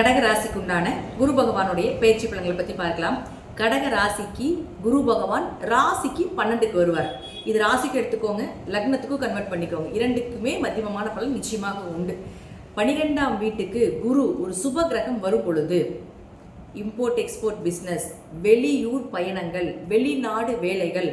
கடக ராசிக்கு உண்டான குரு பகவானுடைய பயிற்சி பலன்களை பற்றி பார்க்கலாம். கடக ராசிக்கு குரு பகவான் ராசிக்கு பன்னெண்டுக்கு வருவார். இது ராசிக்கு எடுத்துக்கோங்க லக்னத்துக்கும் கன்வெர்ட் பண்ணிக்கோங்க. இரண்டுக்குமே மத்தியமமான பலன் நிச்சயமாக உண்டு. பனிரெண்டாம் வீட்டுக்கு குரு ஒரு சுப கிரகம் வரும் பொழுது இம்போர்ட் எக்ஸ்போர்ட் பிஸ்னஸ் வெளியூர் பயணங்கள் வெளிநாடு வேலைகள்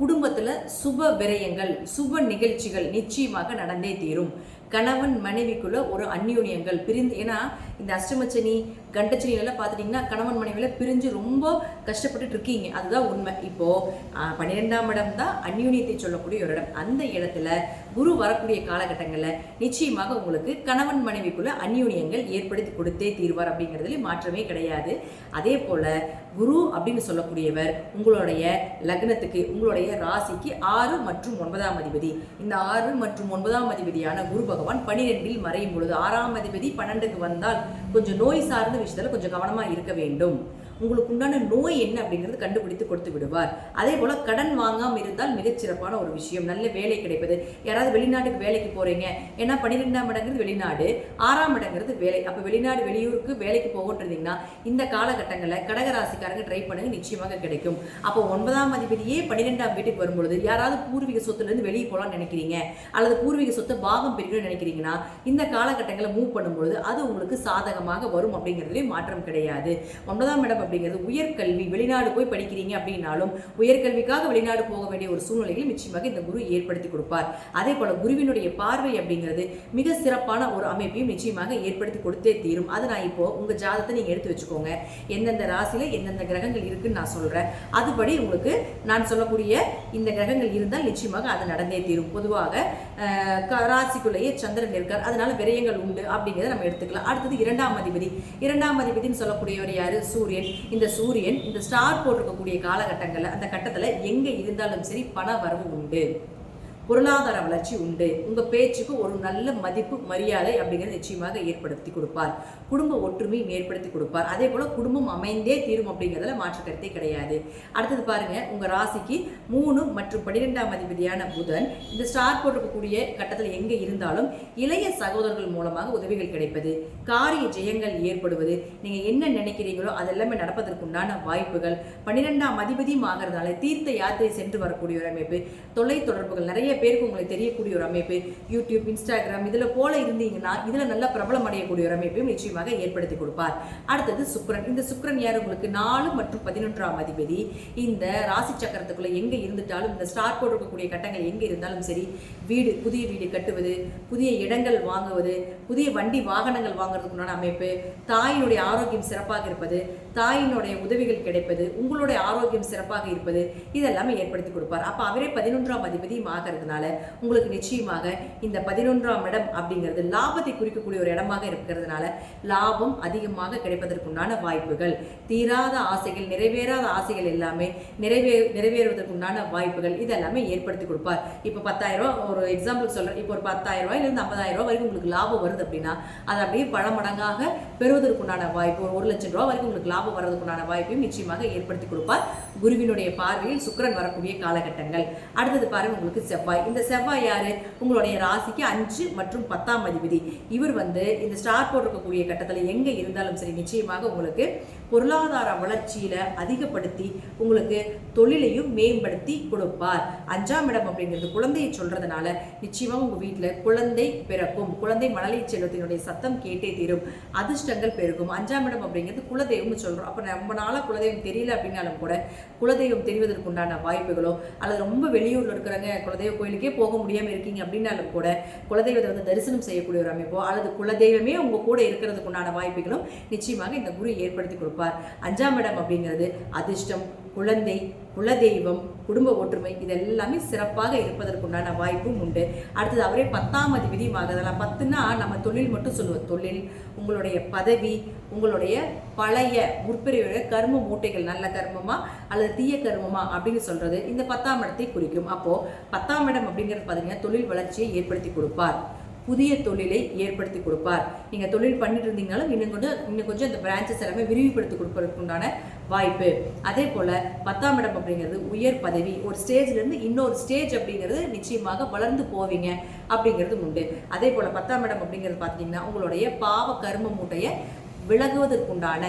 குடும்பத்தில் சுப விரயங்கள் சுப நிகழ்ச்சிகள் நிச்சயமாக நடந்தே தீரும். கணவன் மனைவிக்குள்ள ஒரு அந்யோன்யங்கள் பிரிந்து ஏன்னா இந்த அஷ்டமச்சனி கண்டச்சனி எல்லாம் பார்த்துட்டிங்கன்னா கணவன் மனைவியில் பிரிஞ்சு ரொம்ப கஷ்டப்பட்டுட்டு இருக்கீங்க. அதுதான் உண்மை. இப்போது பன்னிரெண்டாம் இடம் தான் அந்யோன்யத்தை சொல்லக்கூடிய ஒரு இடம். அந்த இடத்துல குரு வரக்கூடிய காலகட்டங்களில் நிச்சயமாக உங்களுக்கு கணவன் மனைவிக்குள்ள அந்யோன்யங்கள் ஏற்படுத்தி கொடுத்தே தீர்வார் அப்படிங்கிறதுல மாற்றமே கிடையாது. அதே போல் குரு அப்படின்னு சொல்லக்கூடியவர் உங்களுடைய லக்னத்துக்கு உங்களுடைய ராசிக்கு ஆறு மற்றும் ஒன்பதாம் அதிபதி. இந்த ஆறு மற்றும் ஒன்பதாம் அதிபதியான குரு பகவான் பனிரெண்டில் மறையும் பொழுது ஆறாம் அதிபதி பன்னெண்டுக்கு வந்தால் கொஞ்சம் நோய் சார்ந்த விஷயத்தில் கொஞ்சம் கவனமாக இருக்க வேண்டும். உங்களுக்கு உண்டான நோய் என்ன அப்படிங்கிறது கண்டுபிடித்து கொடுத்து விடுவார். அதே போல கடன் வாங்காம இருந்தால் மிகச்சிறப்பான ஒரு விஷயம். நல்ல வேலை கிடைப்பது. யாராவது வெளிநாட்டுக்கு வேலைக்கு போறீங்க. ஏன்னா பன்னிரெண்டாம் இடங்கிறது வெளிநாடு. ஆறாம் இடங்கிறது வேலை. அப்ப வெளிநாடு வெளியூருக்கு வேலைக்கு போகட்டிருந்தீங்கன்னா இந்த காலகட்டங்களில் கடகராசிக்காரங்க ட்ரை பண்ணுங்க. நிச்சயமாக கிடைக்கும். அப்போ ஒன்பதாம் அதிபதியே பன்னிரெண்டாம் வீட்டுக்கு வரும்பொழுது யாராவது பூர்வீக சொத்துலேருந்து வெளியே போகலாம்னு நினைக்கிறீங்க. அல்லது பூர்வீக சொத்தை பாகம் பிரிக்கணும்னு நினைக்கிறீங்கன்னா இந்த காலகட்டங்களில் மூவ் பண்ணும்பொழுது அது உங்களுக்கு சாதகமாக வரும் அப்படிங்கிறதுலேயும் மாற்றம் கிடையாது. ஒன்பதாம் இடம் அப்படிங்கிறது உயர்கல்வி வெளிநாடு போய் படிக்கிறீங்க அப்படின்னாலும் உயர்கல்விக்காக வெளிநாடு போக வேண்டிய ஒரு சூழ்நிலையில் நிச்சயமாக இந்த குரு ஏற்படுத்தி கொடுப்பார். அதே போல குருவினுடைய பார்வை அப்படிங்கிறது மிக சிறப்பான ஒரு அமைப்பையும் நிச்சயமாக ஏற்படுத்தி கொடுத்தே தீரும். அதை நான் இப்போ உங்க ஜாதத்தை நீங்க எடுத்து வச்சுக்கோங்க. எந்தெந்த ராசியில எந்தெந்த கிரகங்கள் இருக்குன்னு நான் சொல்றேன். அதுபடி உங்களுக்கு நான் சொல்லக்கூடிய இந்த கிரகங்கள் இருந்தால் நிச்சயமாக அது நடந்தே தீரும். பொதுவாக க- ராசிக்குள்ளேயே சந்திரன் இருக்கார். அதனால விரயங்கள் உண்டு அப்படிங்கிறத நம்ம எடுத்துக்கலாம். அடுத்தது இரண்டாம் அதிபதி. இரண்டாம் அதிபதினு சொல்லக்கூடியவர் யாரு? சூரியன். இந்த சூரியன் இந்த ஸ்டார் போட்டிருக்கக்கூடிய காலகட்டங்களில் அந்த கட்டத்தில் எங்கே இருந்தாலும் சரி பண வரவு உண்டு. பொருளாதார வளர்ச்சி உண்டு. உங்கள் பேச்சுக்கு ஒரு நல்ல மதிப்பு மரியாதை அப்படிங்கிறது நிச்சயமாக ஏற்படுத்தி கொடுப்பார். குடும்ப ஒற்றுமையும் ஏற்படுத்தி கொடுப்பார். அதே போல் குடும்பம் அமைந்தே தீரும் அப்படிங்கிறதுல மாற்று கருத்தே கிடையாது. அடுத்தது பாருங்க உங்கள் ராசிக்கு மூணு மற்றும் பன்னிரெண்டாம் அதிபதியான புதன் இந்த ஸ்டார் போட்டிருக்கக்கூடிய கட்டத்தில் எங்கே இருந்தாலும் இளைய சகோதரர்கள் மூலமாக உதவிகள் கிடைப்பது காரிய ஜெயங்கள் ஏற்படுவது நீங்கள் என்ன நினைக்கிறீங்களோ அதெல்லாமே நடப்பதற்குண்டான வாய்ப்புகள். பன்னிரெண்டாம் அதிபதியும் ஆகிறதுனால தீர்த்த யாத்திரை சென்று வரக்கூடிய ஒரு அமைப்பு தொலை தொடர்புகள் நிறைய பேருக்கு உங்களுக்கு தெரியக்கூடிய ஒரு அமைப்பு யூடியூப் இன்ஸ்டாகிராம் இதில் போல இருந்தீங்கன்னா இதில் நல்ல பிரபலம் அடையக்கூடிய ஒரு அமைப்பையும் நிச்சயமாக ஏற்படுத்தி கொடுப்பார். அடுத்தது சுக்ரன் இந்த சுக்ரன் யார்? உங்களுக்கு நாலு மற்றும் பதினொன்றாம் அதிபதி. இந்த ராசி சக்கரத்துக்குள்ளே எங்கே இருந்துட்டாலும் இந்த ஸ்டார் போட்டிருக்கக்கூடிய கட்டங்கள் எங்கே இருந்தாலும் சரி வீடு புதிய வீடு கட்டுவது புதிய இடங்கள் வாங்குவது புதிய வண்டி வாகனங்கள் வாங்குறதுக்குண்டான அமைப்பு தாயினுடைய ஆரோக்கியம் சிறப்பாக இருப்பது தாயினுடைய உதவிகள் கிடைப்பது உங்களுடைய ஆரோக்கியம் சிறப்பாக இருப்பது இதெல்லாமே ஏற்படுத்தி கொடுப்பார். அப்போ அவரே பதினொன்றாம் அதிபதியும் இருக்கிறதுனால உங்களுக்கு நிச்சயமாக இந்த பதினொன்றாம் இடம் அப்படிங்கிறது லாபத்தை குறிக்கக்கூடிய ஒரு இடமாக இருக்கிறதுனால லாபம் அதிகமாக கிடைப்பதற்குண்டான வாய்ப்புகள். தீராத ஆசைகள் நிறைவேறாத ஆசைகள் எல்லாமே நிறைவே நிறைவேறுவதற்குண்டான வாய்ப்புகள் இதெல்லாமே ஏற்படுத்தி கொடுப்பார். இப்போ பத்தாயிரம் ஒரு எக்ஸாம்பிள் சொல்கிறேன் இப்போ ஒரு பத்தாயிரம் ரூபாயிலிருந்து ஐம்பதாயிரம் ரூபாய் வரைக்கும் உங்களுக்கு லாபம் வருது அப்படின்னா அது அப்படியே பல மடங்காக பெறுவதற்குண்டான வாய்ப்பு ஒரு ஒரு லட்சம் ரூபாய் வரைக்கும் உங்களுக்கு லாபம் வர்றதுக்குண்டான வாய்ப்பையும் நிச்சயமாக ஏற்படுத்தி கொடுப்பார். குருவினுடைய பார்வையில் சுக்கிரன் வரக்கூடிய காலகட்டங்கள். அடுத்தது பாருங்க உங்களுக்கு செவ்வாய் இந்த செவ்வாய் யாரு? உங்களுடைய ராசிக்கு அஞ்சு மற்றும் பத்தாம் அதிபதி. இவர் வந்து இந்த ஸ்டார் போட்டிருக்கக்கூடிய கட்டத்தில் எங்கே இருந்தாலும் சரி நிச்சயமாக உங்களுக்கு பொருளாதார வளர்ச்சியில அதிகப்படுத்தி உங்களுக்கு தொழிலையும் மேம்படுத்தி கொடுப்பார். அஞ்சாம் இடம் அப்படிங்கிறது குழந்தையை சொல்றதுனால நிச்சயமா உங்க வீட்டுல குழந்தை பிறக்கும். குழந்தை மழலை செல்வத்தினுடைய சத்தம் கேட்டே தீரும். அதிர்ஷ்டங்கள் பெருகும். அஞ்சாம் இடம் அப்படிங்கிறது குலதெய்வம்னு சொல்றோம். அப்ப ரொம்ப நாளா குலதெய்வம் தெரியல அப்படின்னாலும் கூட குலதெய்வம் தெரிவதற்குண்டான வாய்ப்புகளோ அல்லது ரொம்ப வெளியூர்ல இருக்கிறவங்க குலதெய்வ கோயிலுக்கே போக முடியாம இருக்கீங்க அப்படின்னாலும் கூட குலதெய்வத்தை வந்து தரிசனம் செய்யக்கூடிய ஒரு அமைப்போ அல்லது குலதெய்வமே உங்க கூட இருக்கிறதுக்குண்டான வாய்ப்புகளும் நிச்சயமாக இந்த குரு ஏற்படுத்தி கொடுப்பார். அஞ்சாம் இடம் அப்படிங்கிறது அதிர்ஷ்டம் குழந்தை குலதெய்வம் குடும்ப ஒற்றுமை இது எல்லாமே சிறப்பாக இருப்பதற்குண்டான வாய்ப்பும் உண்டு. அடுத்தது அவரே பத்தாம் அதிபதியும் ஆகுதலாம் பத்துனா நம்ம தொழில் மட்டும் சொல்லுவோம். தொழில் உங்களுடைய பதவி உங்களுடைய பழைய முற்பிரிவுடைய கர்ம மூட்டைகள் நல்ல கர்மமா அல்லது தீய கர்மமா அப்படின்னு சொல்றது இந்த பத்தாம் இடத்தை குறிக்கும். அப்போ பத்தாம் இடம் அப்படிங்கிறது பார்த்தீங்கன்னா தொழில் வளர்ச்சியை ஏற்படுத்தி கொடுப்பார். புதிய தொழிலை ஏற்படுத்தி கொடுப்பார். நீங்கள் தொழில் பண்ணிட்டு இருந்தீங்கனாலும் இன்னும் கொஞ்சம் இன்னும் கொஞ்சம் இந்த பிரான்ச்சஸ் எல்லாமே விரிவுபடுத்தி கொடுப்பதற்குண்டான வாய்ப்பு. அதே போல் பத்தாம் இடம் அப்படிங்கிறது உயர் பதவி. ஒரு ஸ்டேஜ்லேருந்து இன்னொரு ஸ்டேஜ் அப்படிங்கிறது நிச்சயமாக வளர்ந்து போவீங்க அப்படிங்கிறது உண்டு. அதே போல் பத்தாம் இடம் அப்படிங்கிறது பார்த்தீங்கன்னா உங்களுடைய பாவ கர்ம மூட்டையை விலகுவதற்குண்டான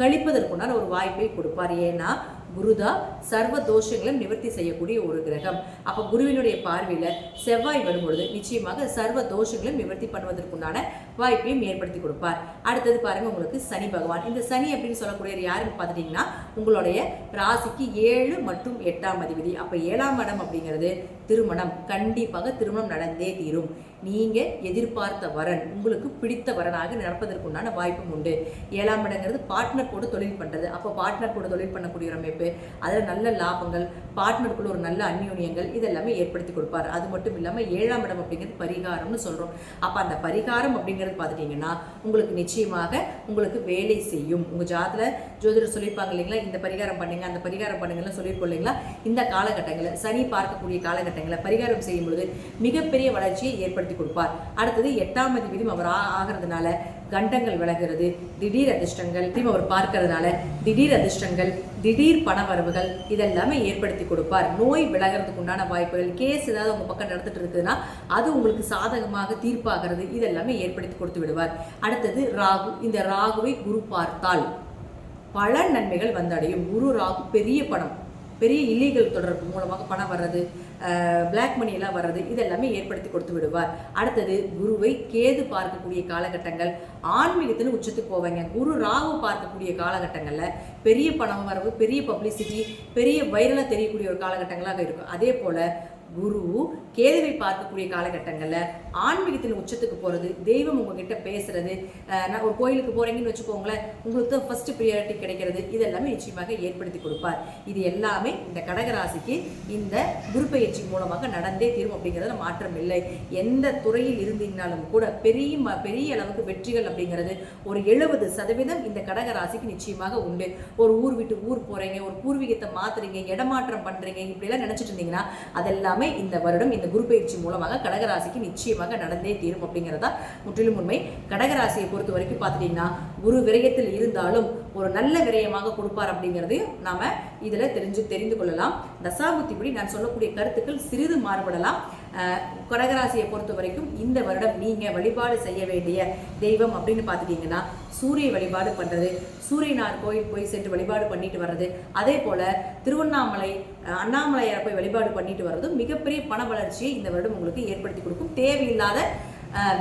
கழிப்பதற்குண்டான ஒரு வாய்ப்பை கொடுப்பார். ஏன்னா குருதா சர்வ தோஷங்களும் நிவர்த்தி செய்யக்கூடிய ஒரு கிரகம். அப்போ குருவினுடைய பார்வையில் செவ்வாய் வரும்பொழுது நிச்சயமாக சர்வ தோஷங்களும் நிவர்த்தி பண்ணுவதற்குண்டான வாய்ப்பையும் ஏற்படுத்தி கொடுப்பார். அடுத்தது பாருங்க உங்களுக்கு சனி பகவான். இந்த சனி அப்படின்னு சொல்லக்கூடியவர் யாருன்னு பார்த்துட்டிங்கன்னா உங்களுடைய ராசிக்கு ஏழு மற்றும் எட்டாம் அதிபதி. அப்போ ஏழாம் இடம் அப்படிங்கிறது திருமணம். கண்டிப்பாக திருமணம் நடந்தே தீரும். நீங்கள் எதிர்பார்த்த வரன் உங்களுக்கு பிடித்த வரனாக நடப்பதற்குண்டான வாய்ப்பும் உண்டு. ஏழாம் இடங்கிறது பார்ட்னர் கூட தொழில் பண்ணுறது அப்போ பார்ட்னர் கூட தொழில் பண்ணக்கூடிய ஒரு அமைப்பு அதில் நல்ல லாபங்கள் பார்ட்னருக்குள்ள ஒரு நல்ல அந்யோன்யங்கள் இதெல்லாமே ஏற்படுத்தி கொடுப்பார். அது மட்டும் இல்லாமல் ஏழாம் இடம் அப்படிங்கிறது பரிகாரம்னு சொல்கிறோம் அப்போ அந்த பரிகாரம் அப்படிங்கிறது பார்த்துட்டிங்கன்னா உங்களுக்கு நிச்சயமாக உங்களுக்கு வேலை செய்யும். உங்கள் ஜாதத்தில் ஜோதிடர் சொல்லியிருப்பாங்க இல்லைங்களா? இந்த பரிகாரம் பண்ணுங்கள் அந்த பரிகாரம் பண்ணுங்கள்லாம் சொல்லியிருக்கோம் இல்லைங்களா? இந்த காலகட்டங்களில் சனி பார்க்கக்கூடிய காலகட்டங்களில் பரிகாரம் செய்யும் பொழுது மிகப்பெரிய வளர்ச்சியை ஏற்படுத்தி கொடுப்பார். அடுத்தது எட்டாம் அதிபதியும் அவர் ஆகிறதுனால கண்டங்கள் விலகிறது திடீர் அதிர்ஷ்டங்கள் அவர் பார்க்கறதுனால திடீர் அதிர்ஷ்டங்கள் திடீர் பண வரவுகள் இதெல்லாமே ஏற்படுத்தி கொடுப்பார். நோய் விலகிறதுக்கு உண்டான வாய்ப்புகள் கேஸ் ஏதாவது உங்க பக்கம் நடந்துட்டு இருக்குதுன்னா அது உங்களுக்கு சாதகமாக தீர்ப்பாகிறது இதெல்லாமே ஏற்படுத்தி கொடுத்து விடுவார். அடுத்தது ராகு இந்த ராகுவை குரு பார்த்தால் பல நன்மைகள் வந்தடையும். குரு ராகு பெரிய பணம். பெரிய இல்லீகல் தொடர்பு மூலமாக பணம் வர்றது பிளாக் மணி எல்லாம் வர்றது இதெல்லாமே ஏற்படுத்தி கொடுத்து விடுவார். அடுத்தது குருவை கேது பார்க்கக்கூடிய காலகட்டங்கள் ஆன்மீகத்தின் உச்சத்துக்கு போவாங்க. குரு ராகு பார்க்கக்கூடிய காலகட்டங்களில் பெரிய பணம் வரவு பெரிய பப்ளிசிட்டி பெரிய வைரலாக தெரியக்கூடிய ஒரு காலகட்டங்களாக இருக்கும். அதே போல் குரு கேதுவை பார்க்கக்கூடிய காலகட்டங்களில் ஆன்மீகத்தின் உச்சத்துக்கு போகிறது தெய்வம் உங்ககிட்ட பேசுறது நான் ஒரு கோயிலுக்கு போறீங்கன்னு வச்சுக்கோங்களேன் உங்களுக்கு தான் ஃபர்ஸ்ட் ப்ரியாரிட்டி கிடைக்கிறது. இதெல்லாமே நிச்சயமாக ஏற்படுத்தி கொடுப்பார். இது எல்லாமே இந்த கடகராசிக்கு இந்த குரு பயிற்சி மூலமாக நடந்தே தீரும் அப்படிங்கிறதுல மாற்றம் இல்லை. எந்த துறையில் இருந்தீங்கனாலும் கூட பெரிய ம- பெரிய அளவுக்கு வெற்றிகள் அப்படிங்கிறது ஒரு எழுபது சதவீதம் இந்த கடகராசிக்கு நிச்சயமாக உண்டு. ஒரு ஊர் விட்டு ஊர் போறீங்க ஒரு பூர்வீகத்தை மாத்துறீங்க இடமாற்றம் பண்றீங்க இப்படியெல்லாம் நினைச்சிட்டு இருந்தீங்கன்னா அதெல்லாமே இந்த வருடம் இந்த குரு பயிற்சி மூலமாக கடகராசிக்கு நிச்சயமாக நடந்தே தீரும் அப்படிங்கிறதா முற்றிலும் உண்மை. கடகராசியை பொறுத்த வரைக்கும் பார்த்துட்டீங்கன்னா குரு விரயத்தில் இருந்தாலும் ஒரு நல்ல விரயமாக கொடுப்பார் அப்படிங்கிறதையும் நாம இதுல தெரிஞ்சு தெரிந்து கொள்ளலாம். தசாபுத்திப்படி நான் சொல்லக்கூடிய கருத்துக்கள் சிறிது மாறுபடலாம். கடகராசியை பொறுத்த வரைக்கும் இந்த வருடம் நீங்க வழிபாடு செய்ய வேண்டிய தெய்வம் அப்படின்னு பார்த்துட்டீங்கன்னா சூரிய வழிபாடு பண்றது சூரியனார் கோயில் போய் சென்று வழிபாடு பண்ணிட்டு வர்றது அதே போல திருவண்ணாமலை அண்ணாமலையார் போய் வழிபாடு பண்ணிட்டு வர்றதும் மிகப்பெரிய பண வளர்ச்சியை இந்த வருடம் உங்களுக்கு ஏற்படுத்தி கொடுக்கும். தேவையில்லாத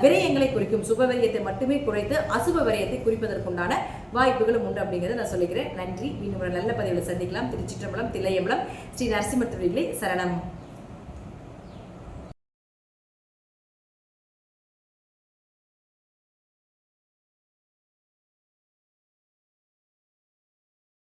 விரயங்களை குறிக்கும் சுப விரயத்தை மட்டுமே குறைத்து அசுப விரயத்தை குறிப்பதற்குண்டான வாய்ப்புகளும் உண்டு அப்படிங்கிறத நான் சொல்லிக்கிறேன். நன்றி. மீண்டும் ஒரு நல்ல பதிவில் சந்திக்கலாம். திருச்சிற்றம்பலம் தில்லையம்பலம் ஸ்ரீ நரசிம்ம சரணம்.